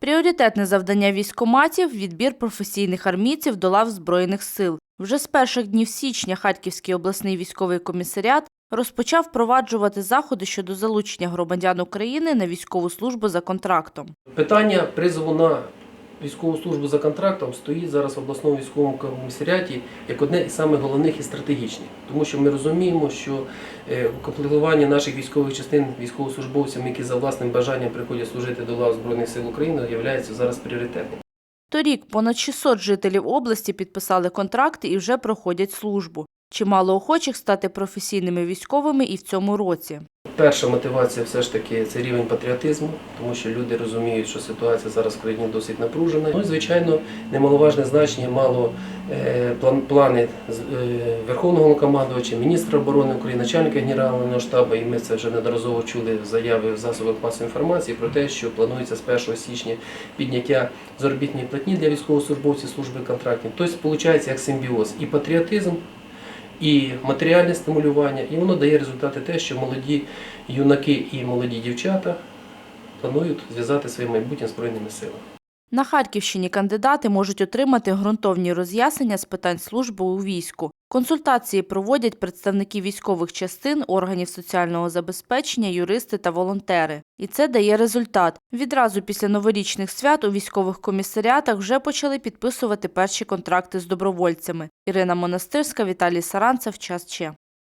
Пріоритетне завдання військоматів – відбір професійних армійців до лав Збройних сил. Вже з перших днів січня Харківський обласний військовий комісаріат розпочав впроваджувати заходи щодо залучення громадян України на військову службу за контрактом. Питання призову на військову службу за контрактом стоїть зараз в обласному військовому комісаріаті як одне із самих головних і стратегічних, тому що ми розуміємо, що е, укомплектування наших військових частин військовослужбовцями, які за власним бажанням приходять служити до лав Збройних сил України, є зараз пріоритетним. Торік понад 600 жителів області підписали контракти і вже проходять службу. Чимало охочих стати професійними військовими і в цьому році. Перша мотивація все ж таки це рівень патріотизму, тому що люди розуміють, що ситуація зараз в країні досить напружена. Ну і звичайно, немаловажне значення мало е, план- плани е, Верховного командувача, міністра оборони України, начальника генерального штабу. І ми це вже неодноразово чули в заяви в засобах масової інформації про те, що планується з 1 січня підняття заробітної платні для військовослужбовців служби контрактів. Тобто, виходить як симбіоз і патріотизм і матеріальне стимулювання, і воно дає результати те, що молоді юнаки і молоді дівчата планують зв'язати своє майбутнє Збройними силами. На Харківщині кандидати можуть отримати ґрунтовні роз'яснення з питань служби у війську. Консультації проводять представники військових частин, органів соціального забезпечення, юристи та волонтери. І це дає результат. Відразу після новорічних свят у військових комісаріатах вже почали підписувати перші контракти з добровольцями. Ірина Монастирська, Віталій Саранцев, Час Че.